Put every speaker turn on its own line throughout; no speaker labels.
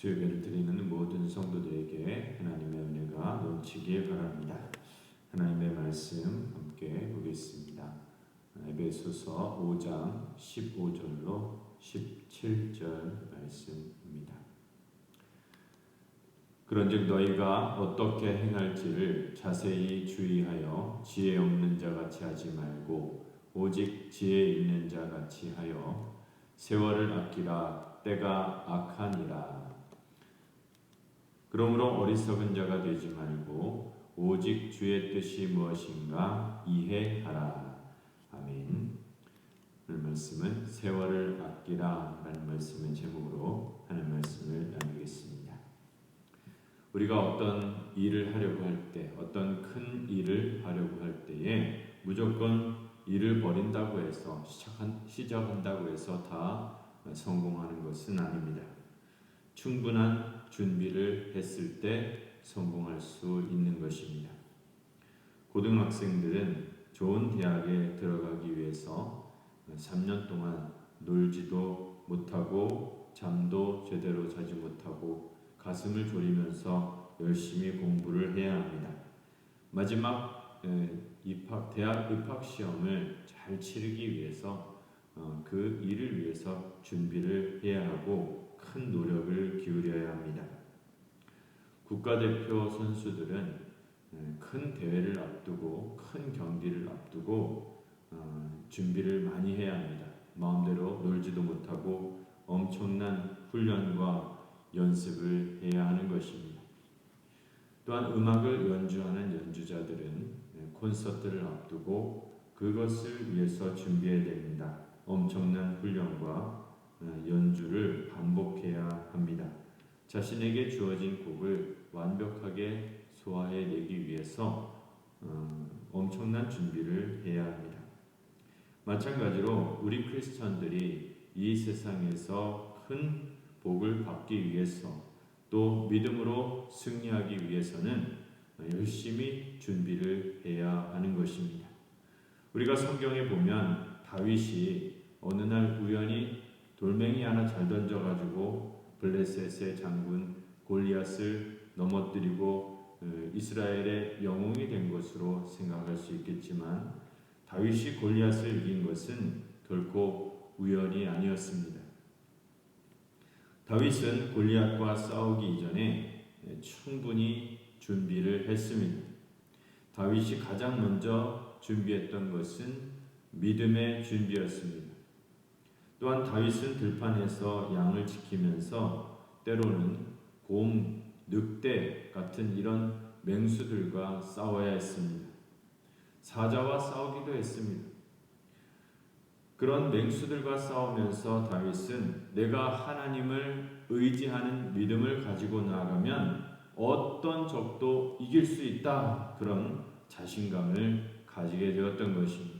수요예배를 드리는 모든 성도들에게 하나님의 은혜가 넘치길 바랍니다. 하나님의 말씀 함께 보겠습니다. 에베소서 5장 15절로 17절 말씀입니다. 그런즉 너희가 어떻게 행할지를 자세히 주의하여 지혜 없는 자 같이 하지 말고 오직 지혜 있는 자 같이 하여 세월을 아끼라 때가 악하니라. 그러므로 어리석은 자가 되지 말고 오직 주의 뜻이 무엇인가 이해하라. 아멘. 오늘 말씀은 세월을 아끼라 라는 말씀의 제목으로 하는 말씀을 나누겠습니다. 우리가 어떤 일을 하려고 할 때, 어떤 큰 일을 하려고 할 때에 무조건 일을 버린다고 해서 시작한, 시작한다고 해서 다 성공하는 것은 아닙니다. 충분한 준비를 했을 때 성공할 수 있는 것입니다. 고등학생들은 좋은 대학에 들어가기 위해서 3년 동안 놀지도 못하고 잠도 제대로 자지 못하고 가슴을 졸이면서 열심히 공부를 해야 합니다. 마지막 입학 대학 입학 시험을 잘 치르기 위해서 어, 그 일을 위해서 준비를 해야 하고 큰 노력을 기울여야 합니다. 국가대표 선수들은 큰 대회를 앞두고 큰 경기를 앞두고 어, 준비를 많이 해야 합니다. 마음대로 놀지도 못하고 엄청난 훈련과 연습을 해야 하는 것입니다. 또한 음악을 연주하는 연주자들은 콘서트를 앞두고 그것을 위해서 준비해야 됩니다. 엄청난 훈련과 어, 연주를 반복해야 합니다. 자신에게 주어진 곡을 완벽하게 소화해내기 위해서 어, 엄청난 준비를 해야 합니다. 마찬가지로 우리 크리스천들이 이 세상에서 큰 복을 받기 위해서 또 믿음으로 승리하기 위해서는 열심히 준비를 해야 하는 것입니다. 우리가 성경에 보면 다윗이 어느 날 우연히 돌멩이 하나 잘 던져가지고 블레셋의 장군 골리앗을 넘어뜨리고 어, 이스라엘의 영웅이 된 것으로 생각할 수 있겠지만 다윗이 골리앗을 이긴 것은 결코 우연이 아니었습니다. 다윗은 골리앗과 싸우기 이전에 충분히 준비를 했습니다. 다윗이 가장 먼저 준비했던 것은 믿음의 준비였습니다. 또한 다윗은 들판에서 양을 지키면서 때로는 곰, 늑대 같은 이런 맹수들과 싸워야 했습니다. 사자와 싸우기도 했습니다. 그런 맹수들과 싸우면서 다윗은 내가 하나님을 의지하는 믿음을 가지고 나아가면 어떤 적도 이길 수 있다. 그런 자신감을 가지게 되었던 것입니다.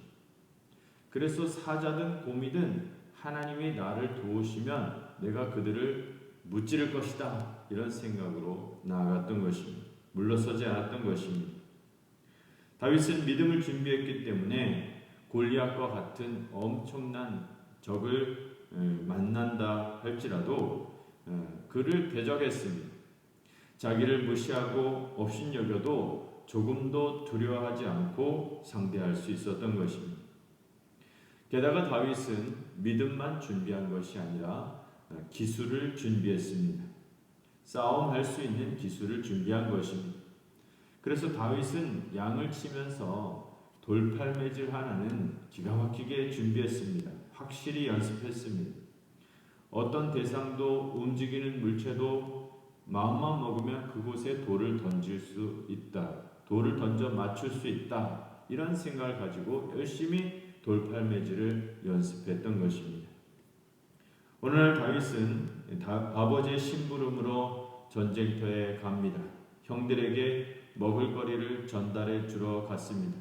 그래서 사자든 곰이든 하나님이 나를 도우시면 내가 그들을 무찌를 것이다. 이런 생각으로 나아갔던 것입니다. 물러서지 않았던 것입니다. 다윗은 믿음을 준비했기 때문에 골리앗과 같은 엄청난 적을 만난다 할지라도 그를 대적했습니다. 자기를 무시하고 업신여겨도 조금도 두려워하지 않고 상대할 수 있었던 것입니다. 게다가 다윗은 믿음만 준비한 것이 아니라 기술을 준비했습니다. 싸움할 수 있는 기술을 준비한 것입니다. 그래서 다윗은 양을 치면서 돌팔매질 하나는 기가 막히게 준비했습니다. 확실히 연습했습니다. 어떤 대상도 움직이는 물체도 마음만 먹으면 그곳에 돌을 던질 수 있다. 돌을 던져 맞출 수 있다. 이런 생각을 가지고 열심히 돌팔매질을 연습했던 것입니다. 오늘날 다윗은 아버지의 심부름으로 전쟁터에 갑니다. 형들에게 먹을거리를 전달해 주러 갔습니다.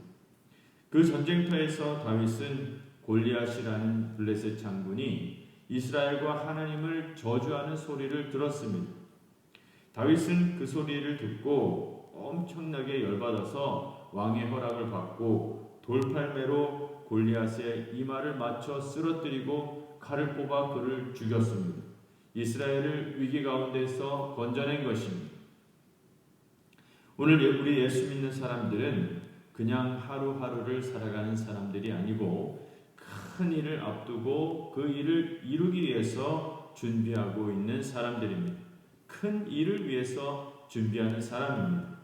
그 전쟁터에서 다윗은 골리앗이라는 블레셋 장군이 이스라엘과 하나님을 저주하는 소리를 들었습니다. 다윗은 그 소리를 듣고 엄청나게 열받아서 왕의 허락을 받고 돌팔매로 골리앗의 이마를 맞춰 쓰러뜨리고 칼을 뽑아 그를 죽였습니다. 이스라엘을 위기 가운데서 건져낸 것입니다. 오늘 예, 우리 예수 믿는 사람들은 그냥 하루하루를 살아가는 사람들이 아니고 큰 일을 앞두고 그 일을 이루기 위해서 준비하고 있는 사람들입니다. 큰 일을 위해서 준비하는 사람입니다.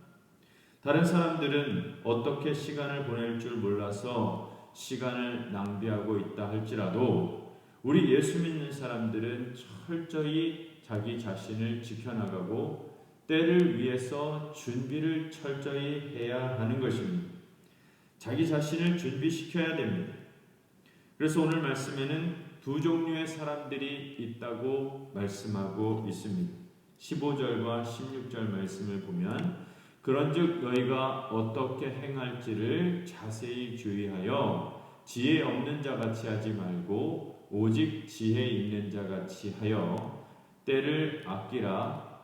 다른 사람들은 어떻게 시간을 보낼 줄 몰라서 시간을 낭비하고 있다 할지라도 우리 예수 믿는 사람들은 철저히 자기 자신을 지켜나가고 때를 위해서 준비를 철저히 해야 하는 것입니다. 자기 자신을 준비시켜야 됩니다. 그래서 오늘 말씀에는 두 종류의 사람들이 있다고 말씀하고 있습니다. 15절과 16절 말씀을 보면 그런즉 너희가 어떻게 행할지를 자세히 주의하여 지혜 없는 자 같이 하지 말고 오직 지혜 있는 자 같이 하여 때를 아끼라.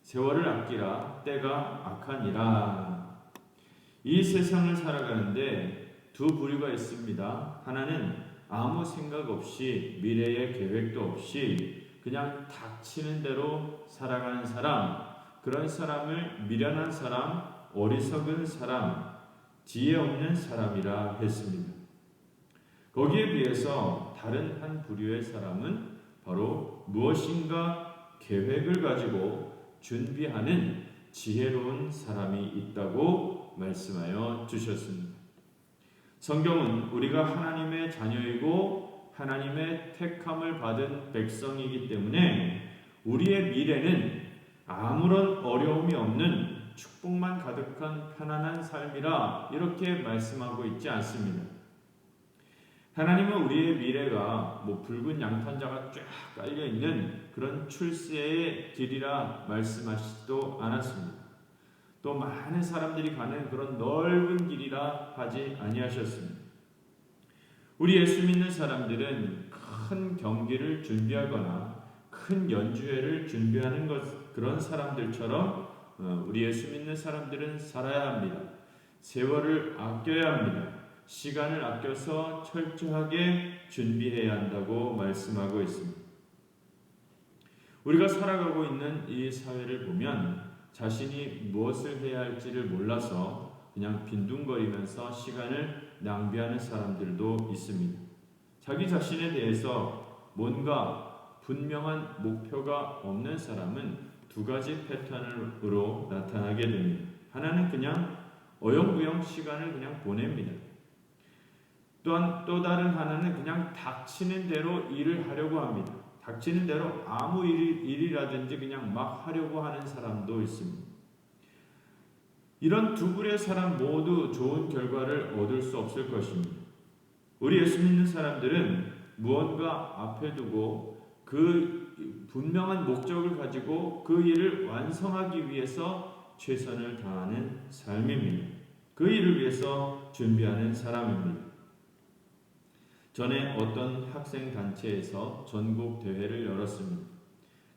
세월을 아끼라. 때가 악하니라. 이 세상을 살아가는데 두 부류가 있습니다. 하나는 아무 생각 없이 미래의 계획도 없이 그냥 닥치는 대로 살아가는 사람 그런 사람을 미련한 사람, 어리석은 사람, 지혜 없는 사람이라 했습니다. 거기에 비해서 다른 한 부류의 사람은 바로 무엇인가 계획을 가지고 준비하는 지혜로운 사람이 있다고 말씀하여 주셨습니다. 성경은 우리가 하나님의 자녀이고 하나님의 택함을 받은 백성이기 때문에 우리의 미래는 아무런 어려움이 없는 축복만 가득한 편안한 삶이라 이렇게 말씀하고 있지 않습니다. 하나님은 우리의 미래가 뭐 붉은 양탄자가 쫙 깔려 있는 그런 출세의 길이라 말씀하시지도 않았습니다. 또 많은 사람들이 가는 그런 넓은 길이라 하지 아니하셨습니다. 우리 예수 믿는 사람들은 큰 경기를 준비하거나 큰 연주회를 준비하는 것 그런 사람들처럼 어, 우리 예수 믿는 사람들은 살아야 합니다. 세월을 아껴야 합니다. 시간을 아껴서 철저하게 준비해야 한다고 말씀하고 있습니다. 우리가 살아가고 있는 이 사회를 보면 자신이 무엇을 해야 할지를 몰라서 그냥 빈둥거리면서 시간을 낭비하는 사람들도 있습니다. 자기 자신에 대해서 뭔가 분명한 목표가 없는 사람은 두 가지 패턴으로 나타나게 됩니다. 하나는 그냥 어영부영 시간을 그냥 보냅니다. 또한 또 다른 하나는 그냥 닥치는 대로 일을 하려고 합니다. 닥치는 대로 아무 일, 일이라든지 그냥 막 하려고 하는 사람도 있습니다. 이런 두 부류의 사람 모두 좋은 결과를 얻을 수 없을 것입니다. 우리 예수 믿는 사람들은 무언가 앞에 두고 그 분명한 목적을 가지고 그 일을 완성하기 위해서 최선을 다하는 삶입니다. 그 일을 위해서 준비하는 사람입니다. 전에 어떤 학생 단체에서 전국 대회를 열었습니다.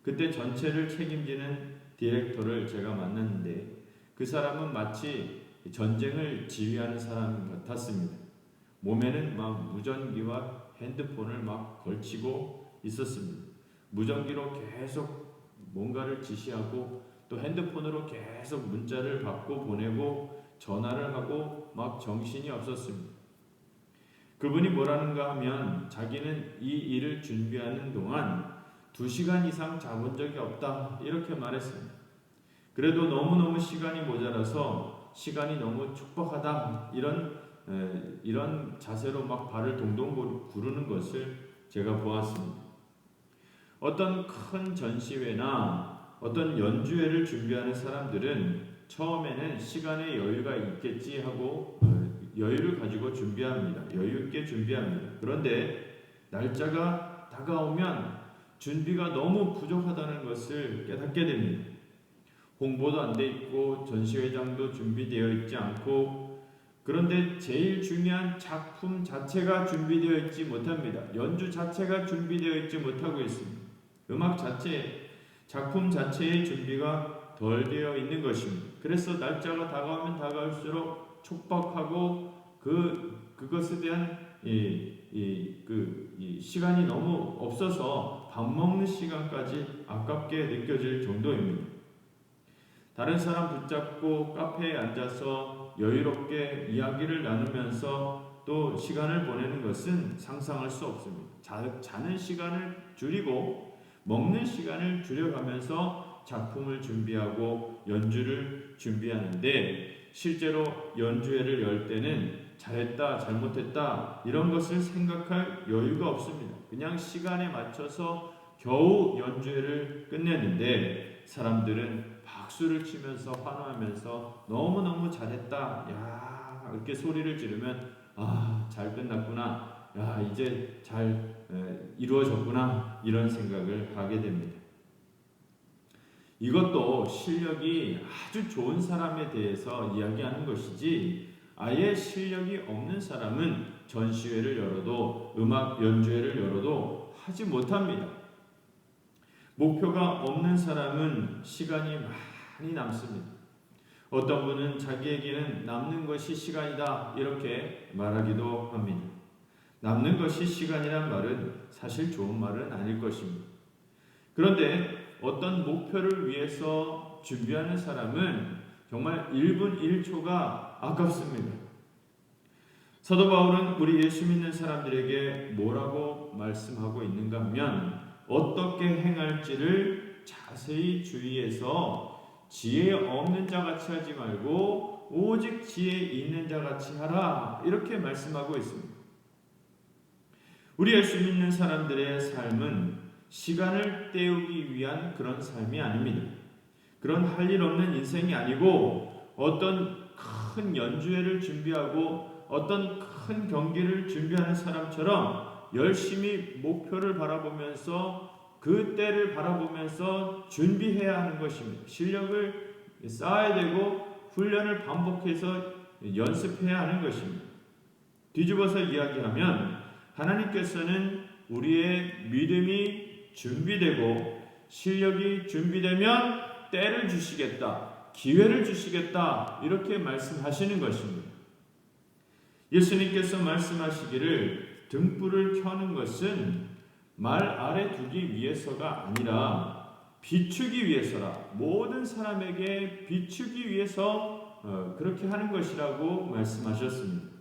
그때 전체를 책임지는 디렉터를 제가 만났는데 그 사람은 마치 전쟁을 지휘하는 사람 같았습니다. 몸에는 막 무전기와 핸드폰을 막 걸치고 있었습니다. 무전기로 계속 뭔가를 지시하고 또 핸드폰으로 계속 문자를 받고 보내고 전화를 하고 막 정신이 없었습니다. 그분이 뭐라는가 하면 자기는 이 일을 준비하는 동안 두 시간 이상 자본 적이 없다 이렇게 말했습니다. 그래도 너무너무 시간이 모자라서 시간이 너무 촉박하다 이런 에, 이런 자세로 막 발을 동동 구르는 것을 제가 보았습니다. 어떤 큰 전시회나 어떤 연주회를 준비하는 사람들은 처음에는 시간의 여유가 있겠지 하고 여유를 가지고 준비합니다. 여유 있게 준비합니다. 그런데 날짜가 다가오면 준비가 너무 부족하다는 것을 깨닫게 됩니다. 홍보도 안 돼 있고 전시회장도 준비되어 있지 않고 그런데 제일 중요한 작품 자체가 준비되어 있지 못합니다. 연주 자체가 준비되어 있지 못하고 있습니다. 음악 자체, 작품 자체의 준비가 덜 되어 있는 것입니다. 그래서 날짜가 다가오면 다가올수록 촉박하고 그 그것에 대한 이, 이, 그, 이 시간이 너무 없어서 밥 먹는 시간까지 아깝게 느껴질 정도입니다. 다른 사람 붙잡고 카페에 앉아서 여유롭게 이야기를 나누면서 또 시간을 보내는 것은 상상할 수 없습니다. 자, 자는 시간을 줄이고 먹는 시간을 줄여가면서 작품을 준비하고 연주를 준비하는데 실제로 연주회를 열 때는 잘했다, 잘못했다 이런 것을 생각할 여유가 없습니다. 그냥 시간에 맞춰서 겨우 연주회를 끝내는데 사람들은 박수를 치면서 환호하면서 너무너무 잘했다. 야, 이렇게 소리를 지르면 아, 잘 끝났구나. 야, 이제 잘 에, 이루어졌구나. 이런 생각을 하게 됩니다. 이것도 실력이 아주 좋은 사람에 대해서 이야기하는 것이지 아예 실력이 없는 사람은 전시회를 열어도 음악 연주회를 열어도 하지 못합니다. 목표가 없는 사람은 시간이 많이 남습니다. 어떤 분은 자기에게는 남는 것이 시간이다 이렇게 말하기도 합니다. 남는 것이 시간이란 말은 사실 좋은 말은 아닐 것입니다. 그런데 어떤 목표를 위해서 준비하는 사람은 정말 1분 1초가 아깝습니다. 사도 바울은 우리 예수 믿는 사람들에게 뭐라고 말씀하고 있는가 하면 어떻게 행할지를 자세히 주의해서 지혜 없는 자 같이 하지 말고 오직 지혜 있는 자 같이 하라 이렇게 말씀하고 있습니다. 우리 예수 믿는 사람들의 삶은 시간을 때우기 위한 그런 삶이 아닙니다. 그런 할 일 없는 인생이 아니고 어떤 큰 연주회를 준비하고 어떤 큰 경기를 준비하는 사람처럼 열심히 목표를 바라보면서 그 때를 바라보면서 준비해야 하는 것입니다. 실력을 쌓아야 되고 훈련을 반복해서 연습해야 하는 것입니다. 뒤집어서 이야기하면 하나님께서는 우리의 믿음이 준비되고 실력이 준비되면 때를 주시겠다. 기회를 주시겠다. 이렇게 말씀하시는 것입니다. 예수님께서 말씀하시기를 등불을 켜는 것은 말 아래 두기 위해서가 아니라 비추기 위해서라. 모든 사람에게 비추기 위해서 어, 그렇게 하는 것이라고 말씀하셨습니다.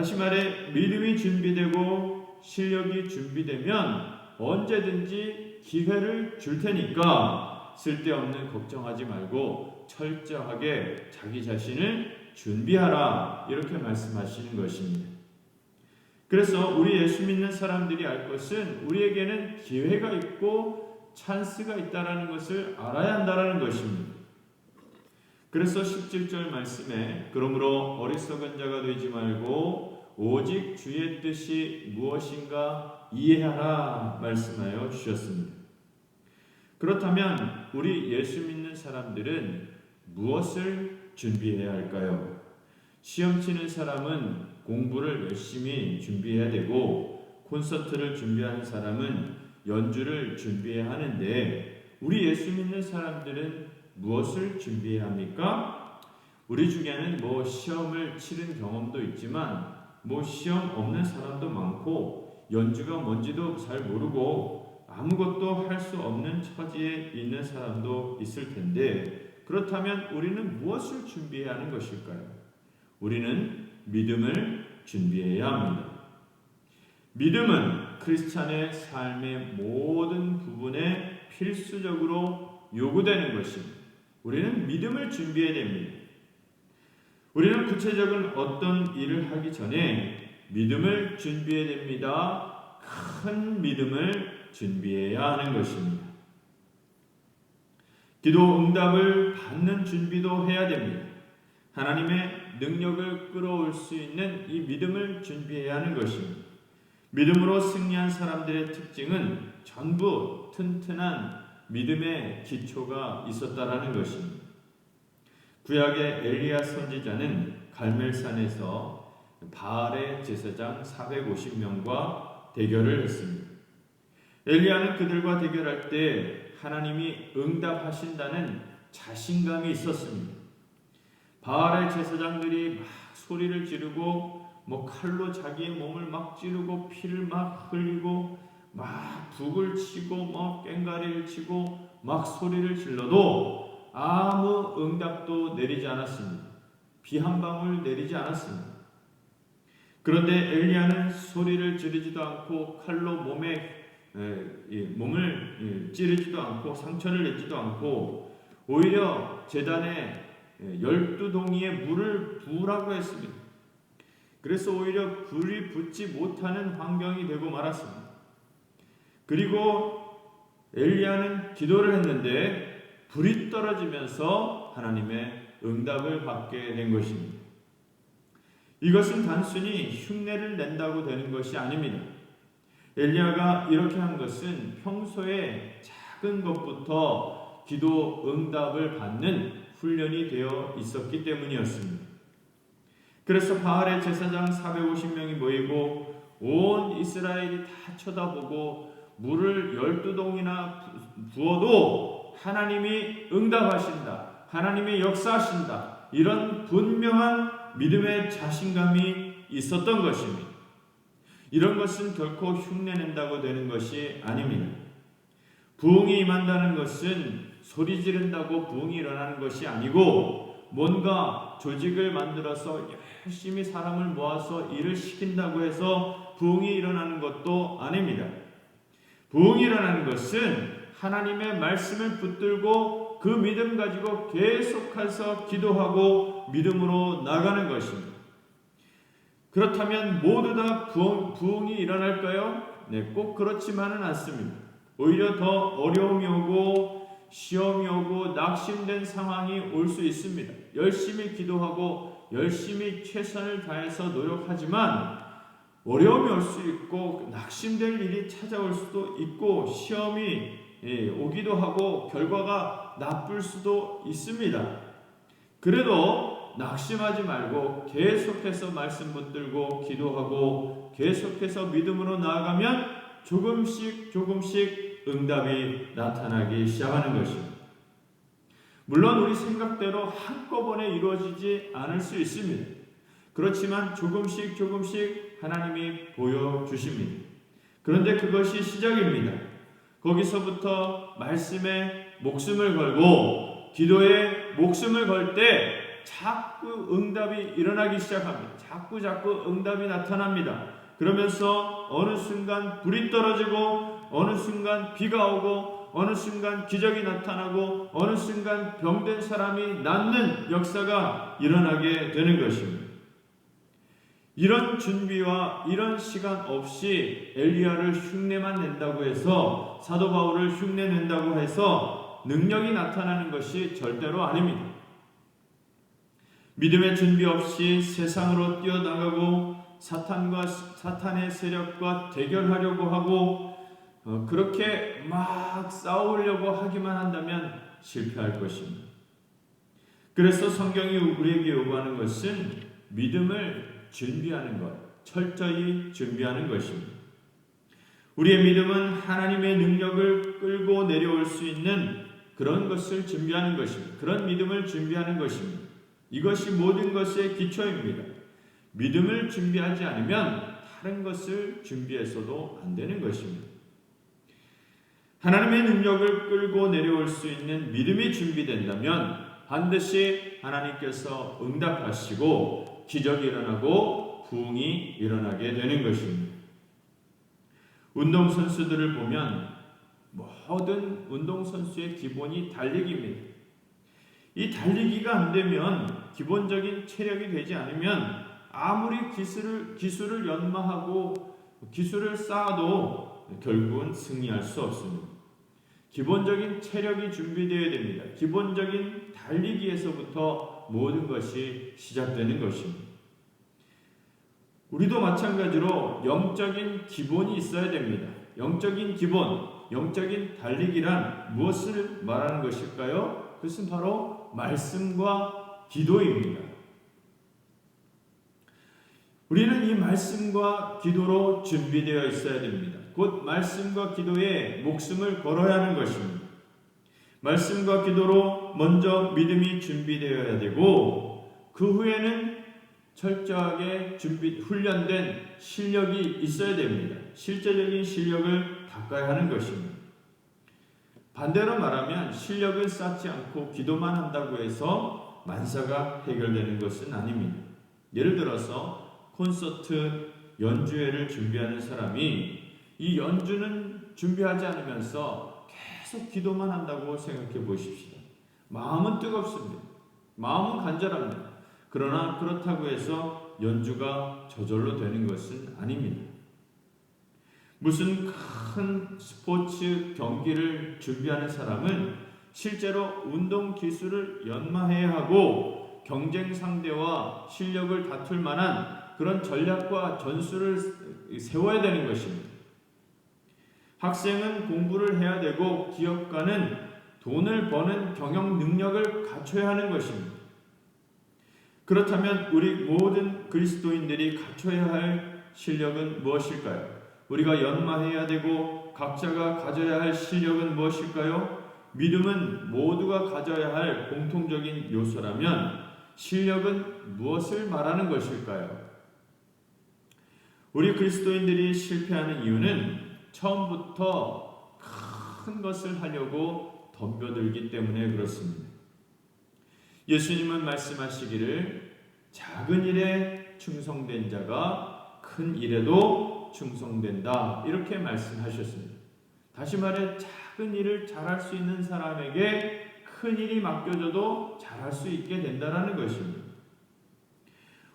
다시 말해 믿음이 준비되고 실력이 준비되면 언제든지 기회를 줄 테니까 쓸데없는 걱정하지 말고 철저하게 자기 자신을 준비하라 이렇게 말씀하시는 것입니다. 그래서 우리 예수 믿는 사람들이 알 것은 우리에게는 기회가 있고 찬스가 있다라는 것을 알아야 한다라는 것입니다. 그래서 17절 말씀에 그러므로 어리석은 자가 되지 말고 오직 주의 뜻이 무엇인가 이해하라 말씀하여 주셨습니다. 그렇다면 우리 예수 믿는 사람들은 무엇을 준비해야 할까요? 시험 치는 사람은 공부를 열심히 준비해야 되고 콘서트를 준비하는 사람은 연주를 준비해야 하는데 우리 예수 믿는 사람들은 무엇을 준비해야 합니까? 우리 중에는 뭐 시험을 치른 경험도 있지만 뭐 시험 없는 사람도 많고 연주가 뭔지도 잘 모르고 아무것도 할 수 없는 처지에 있는 사람도 있을 텐데 그렇다면 우리는 무엇을 준비해야 하는 것일까요? 우리는 믿음을 준비해야 합니다. 믿음은 크리스찬의 삶의 모든 부분에 필수적으로 요구되는 것입니다. 우리는 믿음을 준비해야 됩니다. 우리는 구체적인 어떤 일을 하기 전에 믿음을 준비해야 됩니다. 큰 믿음을 준비해야 하는 것입니다. 기도 응답을 받는 준비도 해야 됩니다. 하나님의 능력을 끌어올 수 있는 이 믿음을 준비해야 하는 것입니다. 믿음으로 승리한 사람들의 특징은 전부 튼튼한 믿음의 기초가 있었다라는 것입니다. 구약의 엘리야 선지자는 갈멜산에서 바알의 제사장 450명과 대결을 했습니다. 엘리야는 그들과 대결할 때 하나님이 응답하신다는 자신감이 있었습니다. 바알의 제사장들이 막 소리를 지르고 뭐 칼로 자기의 몸을 막 찌르고 피를 막 흘리고 막 북을 치고 막 꽹가리를 치고 막 소리를 질러도 아무 응답도 내리지 않았습니다. 비 한 방울 내리지 않았습니다. 그런데 엘리야는 소리를 지르지도 않고 칼로 몸에 에, 이 몸을 예, 찌르지도 않고 상처를 내지도 않고 오히려 재단에 예, 열두 동이의 물을 부으라고 했습니다. 그래서 오히려 불이 붙지 못하는 환경이 되고 말았습니다. 그리고 엘리야는 기도를 했는데 불이 떨어지면서 하나님의 응답을 받게 된 것입니다. 이것은 단순히 흉내를 낸다고 되는 것이 아닙니다. 엘리야가 이렇게 한 것은 평소에 작은 것부터 기도 응답을 받는 훈련이 되어 있었기 때문이었습니다. 그래서 바알의 제사장 450명이 모이고 온 이스라엘이 다 쳐다보고 물을 열두 동이나 부어도 하나님이 응답하신다. 하나님이 역사하신다. 이런 분명한 믿음의 자신감이 있었던 것입니다. 이런 것은 결코 흉내낸다고 되는 것이 아닙니다. 부흥이 임한다는 것은 소리 지른다고 부흥이 일어나는 것이 아니고 뭔가 조직을 만들어서 열심히 사람을 모아서 일을 시킨다고 해서 부흥이 일어나는 것도 아닙니다. 부흥이 일어나는 것은 하나님의 말씀을 붙들고 그 믿음 가지고 계속해서 기도하고 믿음으로 나가는 것입니다. 그렇다면 모두 다 부흥, 부흥이 일어날까요? 네, 꼭 그렇지만은 않습니다. 오히려 더 어려움이 오고 시험이 오고 낙심된 상황이 올 수 있습니다. 열심히 기도하고 열심히 최선을 다해서 노력하지만 어려움이 올 수 있고 낙심될 일이 찾아올 수도 있고 시험이 예, 오기도 하고 결과가 나쁠 수도 있습니다. 그래도 낙심하지 말고 계속해서 말씀 붙들고 기도하고 계속해서 믿음으로 나아가면 조금씩 조금씩 응답이 나타나기 시작하는 것입니다. 물론 우리 생각대로 한꺼번에 이루어지지 않을 수 있습니다. 그렇지만 조금씩 조금씩 하나님이 보여주십니다. 그런데 그것이 시작입니다. 거기서부터 말씀에 목숨을 걸고 기도에 목숨을 걸 때 자꾸 응답이 일어나기 시작합니다. 자꾸 자꾸 응답이 나타납니다. 그러면서 어느 순간 불이 떨어지고 어느 순간 비가 오고 어느 순간 기적이 나타나고 어느 순간 병든 사람이 낫는 역사가 일어나게 되는 것입니다. 이런 준비와 이런 시간 없이 엘리야를 흉내만 낸다고 해서 사도 바울을 흉내 낸다고 해서 능력이 나타나는 것이 절대로 아닙니다. 믿음의 준비 없이 세상으로 뛰어나가고 사탄과 사탄의 세력과 대결하려고 하고 어, 그렇게 막 싸우려고 하기만 한다면 실패할 것입니다. 그래서 성경이 우리에게 요구하는 것은 믿음을 준비하는 것, 철저히 준비하는 것입니다. 우리의 믿음은 하나님의 능력을 끌고 내려올 수 있는 그런 것을 준비하는 것입니다. 그런 믿음을 준비하는 것입니다. 이것이 모든 것의 기초입니다. 믿음을 준비하지 않으면 다른 것을 준비해서도 안 되는 것입니다. 하나님의 능력을 끌고 내려올 수 있는 믿음이 준비된다면 반드시 하나님께서 응답하시고 기적이 일어나고 부흥이 일어나게 되는 것입니다. 운동선수들을 보면 모든 운동선수의 기본이 달리기입니다. 이 달리기가 안 되면 기본적인 체력이 되지 않으면 아무리 기술을, 기술을 연마하고 기술을 쌓아도 결국은 승리할 수 없습니다. 기본적인 체력이 준비되어야 됩니다. 기본적인 달리기에서부터 모든 것이 시작되는 것입니다. 우리도 마찬가지로 영적인 기본이 있어야 됩니다. 영적인 기본, 영적인 달리기란 무엇을 말하는 것일까요? 그것은 바로 말씀과 기도입니다. 우리는 이 말씀과 기도로 준비되어 있어야 됩니다. 곧 말씀과 기도에 목숨을 걸어야 하는 것입니다. 말씀과 기도로 먼저 믿음이 준비되어야 되고 그 후에는 철저하게 준비 훈련된 실력이 있어야 됩니다. 실제적인 실력을 닦아야 하는 것입니다. 반대로 말하면 실력을 쌓지 않고 기도만 한다고 해서 만사가 해결되는 것은 아닙니다. 예를 들어서 콘서트 연주회를 준비하는 사람이 이 연주는 준비하지 않으면서 계속 기도만 한다고 생각해 보십시다. 마음은 뜨겁습니다. 마음은 간절합니다. 그러나 그렇다고 해서 연주가 저절로 되는 것은 아닙니다. 무슨 큰 스포츠 경기를 준비하는 사람은 실제로 운동 기술을 연마해야 하고 경쟁 상대와 실력을 다툴 만한 그런 전략과 전술을 세워야 되는 것입니다. 학생은 공부를 해야 되고 기업가는 돈을 버는 경영 능력을 갖춰야 하는 것입니다. 그렇다면 우리 모든 그리스도인들이 갖춰야 할 실력은 무엇일까요? 우리가 연마해야 되고 각자가 가져야 할 실력은 무엇일까요? 믿음은 모두가 가져야 할 공통적인 요소라면 실력은 무엇을 말하는 것일까요? 우리 그리스도인들이 실패하는 이유는 처음부터 큰 것을 하려고 덤벼들기 때문에 그렇습니다. 예수님은 말씀하시기를 작은 일에 충성된 자가 큰 일에도 충성된다. 이렇게 말씀하셨습니다. 다시 말해 작은 일을 잘할 수 있는 사람에게 큰 일이 맡겨져도 잘할 수 있게 된다라는 것입니다.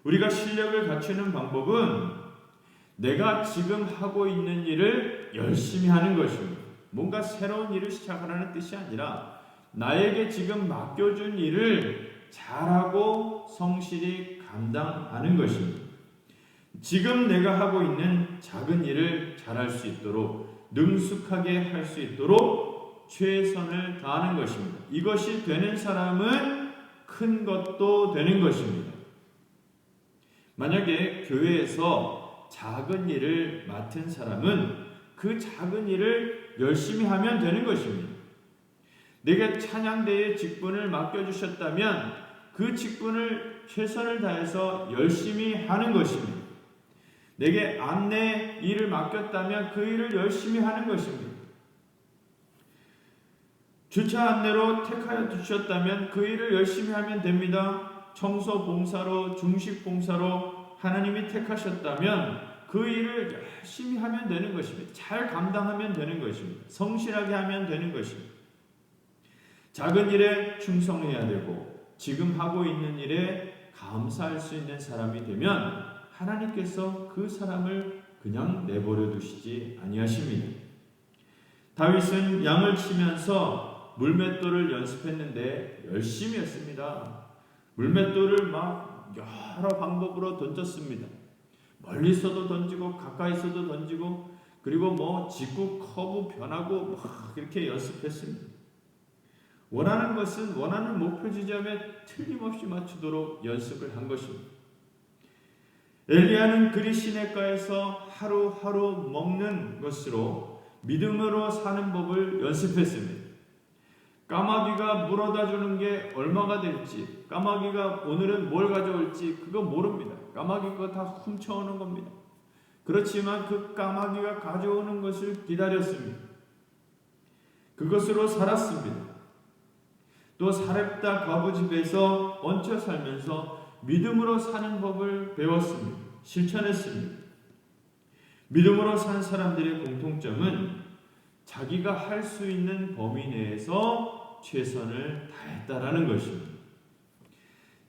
우리가 실력을 갖추는 방법은 내가 지금 하고 있는 일을 열심히 하는 것입니다. 뭔가 새로운 일을 시작하라는 뜻이 아니라 나에게 지금 맡겨준 일을 잘하고 성실히 감당하는 것입니다. 지금 내가 하고 있는 작은 일을 잘할 수 있도록 능숙하게 할 수 있도록 최선을 다하는 것입니다. 이것이 되는 사람은 큰 것도 되는 것입니다. 만약에 교회에서 작은 일을 맡은 사람은 그 작은 일을 열심히 하면 되는 것입니다. 내게 찬양대의 직분을 맡겨주셨다면 그 직분을 최선을 다해서 열심히 하는 것입니다. 내게 안내 일을 맡겼다면 그 일을 열심히 하는 것입니다. 주차 안내로 택하여 주셨다면 그 일을 열심히 하면 됩니다. 청소 봉사로, 중식 봉사로 하나님이 택하셨다면 그 일을 열심히 하면 되는 것입니다. 잘 감당하면 되는 것입니다. 성실하게 하면 되는 것입니다. 작은 일에 충성해야 되고 지금 하고 있는 일에 감사할 수 있는 사람이 되면 하나님께서 그 사람을 그냥 내버려 두시지 아니하십니다. 다윗은 양을 치면서 물맷돌을 연습했는데 열심히 했습니다. 물맷돌을 막 여러 방법으로 던졌습니다. 멀리서도 던지고 가까이서도 던지고 그리고 뭐 직구 커브 변하고 막 이렇게 연습했습니다. 원하는 것은 원하는 목표 지점에 틀림없이 맞추도록 연습을 한 것입니다. 엘리야는 그리 시내가에서 하루하루 먹는 것으로 믿음으로 사는 법을 연습했습니다. 까마귀가 물어다 주는 게 얼마가 될지, 까마귀가 오늘은 뭘 가져올지 그거 모릅니다. 까마귀 거다 훔쳐오는 겁니다. 그렇지만 그 까마귀가 가져오는 것을 기다렸습니다. 그것으로 살았습니다. 또 사렙다 과부 집에서 얹혀 살면서 믿음으로 사는 법을 배웠습니다. 실천했습니다. 믿음으로 산 사람들의 공통점은 자기가 할 수 있는 범위 내에서 최선을 다했다라는 것입니다.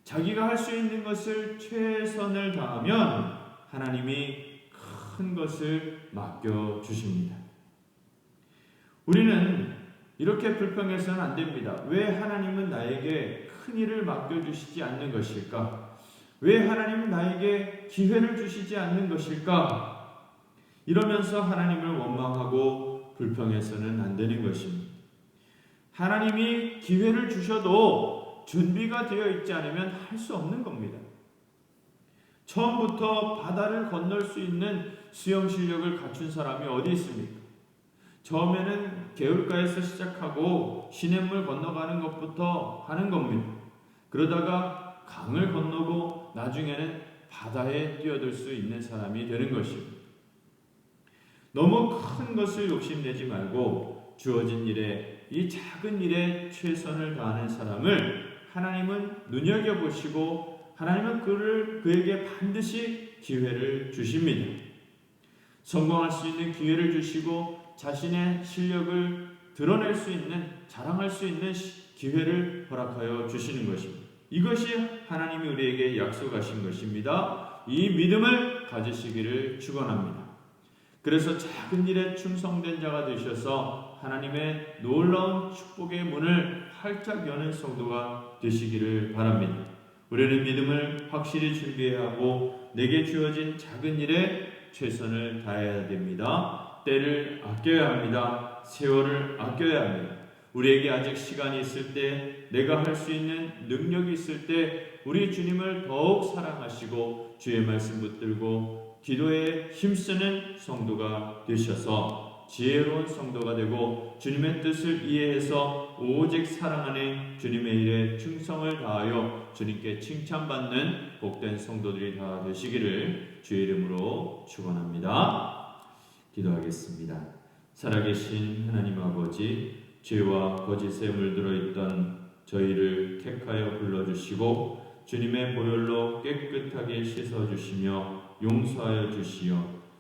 자기가 할 수 있는 것을 최선을 다하면 하나님이 큰 것을 맡겨 주십니다. 우리는 이렇게 불평해서는 안 됩니다. 왜 하나님은 나에게 큰 일을 맡겨 주시지 않는 것일까? 왜 하나님은 나에게 기회를 주시지 않는 것일까? 이러면서 하나님을 원망하고 불평해서는 안 되는 것입니다. 하나님이 기회를 주셔도 준비가 되어 있지 않으면 할 수 없는 겁니다. 처음부터 바다를 건널 수 있는 수영 실력을 갖춘 사람이 어디 있습니까? 처음에는 개울가에서 시작하고 시냇물 건너가는 것부터 하는 겁니다. 그러다가 강을 건너고 나중에는 바다에 뛰어들 수 있는 사람이 되는 것입니다. 너무 큰 것을 욕심내지 말고 주어진 일에 이 작은 일에 최선을 다하는 사람을 하나님은 눈여겨 보시고 하나님은 그를 그에게 반드시 기회를 주십니다. 성공할 수 있는 기회를 주시고 자신의 실력을 드러낼 수 있는 자랑할 수 있는 기회를 허락하여 주시는 것입니다. 이것이 하나님이 우리에게 약속하신 것입니다. 이 믿음을 가지시기를 축원합니다. 그래서 작은 일에 충성된 자가 되셔서 하나님의 놀라운 축복의 문을 활짝 여는 성도가 되시기를 바랍니다. 우리는 믿음을 확실히 준비해야 하고 내게 주어진 작은 일에 최선을 다해야 됩니다. 때를 아껴야 합니다. 세월을 아껴야 합니다. 우리에게 아직 시간이 있을 때, 내가 할 수 있는 능력이 있을 때, 우리 주님을 더욱 사랑하시고 주의 말씀 붙들고 기도에 힘쓰는 성도가 되셔서 지혜로운 성도가 되고 주님의 뜻을 이해해서 오직 사랑 안에 주님의 일에 충성을 다하여 주님께 칭찬받는 복된 성도들이 다 되시기를 주의 이름으로 축원합니다. 기도하겠습니다. 살아계신 하나님 아버지 죄와 거짓에 물들어 있던 저희를 택하여 불러주시고 주님의 보혈로 깨끗하게 씻어주시며 용서하여 주시어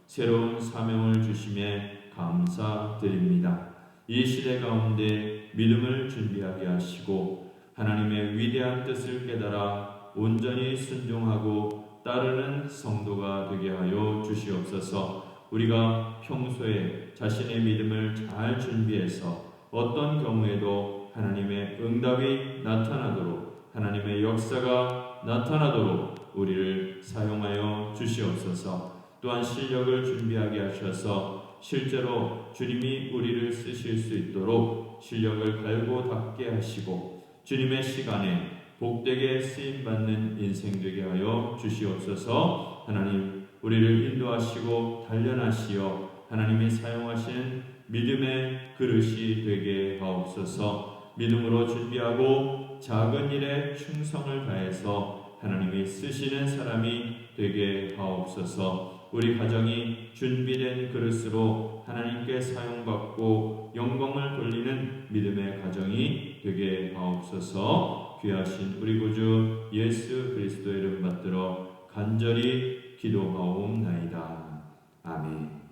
새로운 사명을 주심에 감사드립니다. 이 시대 가운데 믿음을 준비하게 하시고 하나님의 위대한 뜻을 깨달아 온전히 순종하고 따르는 성도가 되게 하여 주시옵소서 우리가 평소에 자신의 믿음을 잘 준비해서 어떤 경우에도 하나님의 응답이 나타나도록 하나님의 역사가 나타나도록 우리를 사용하여 주시옵소서. 또한 실력을 준비하게 하셔서 실제로 주님이 우리를 쓰실 수 있도록 실력을 갈고 닦게 하시고 주님의 시간에 복되게 쓰임 받는 인생 되게 하여 주시옵소서. 하나님 우리를 인도하시고 단련하시어 하나님이 사용하시는 믿음의 그릇이 되게 하옵소서 믿음으로 준비하고 작은 일에 충성을 다해서 하나님이 쓰시는 사람이 되게 하옵소서 우리 가정이 준비된 그릇으로 하나님께 사용받고 영광을 돌리는 믿음의 가정이 되게 하옵소서 귀하신 우리 구주 예수 그리스도의 이름 받들어 간절히 기도하옵나이다. 아멘.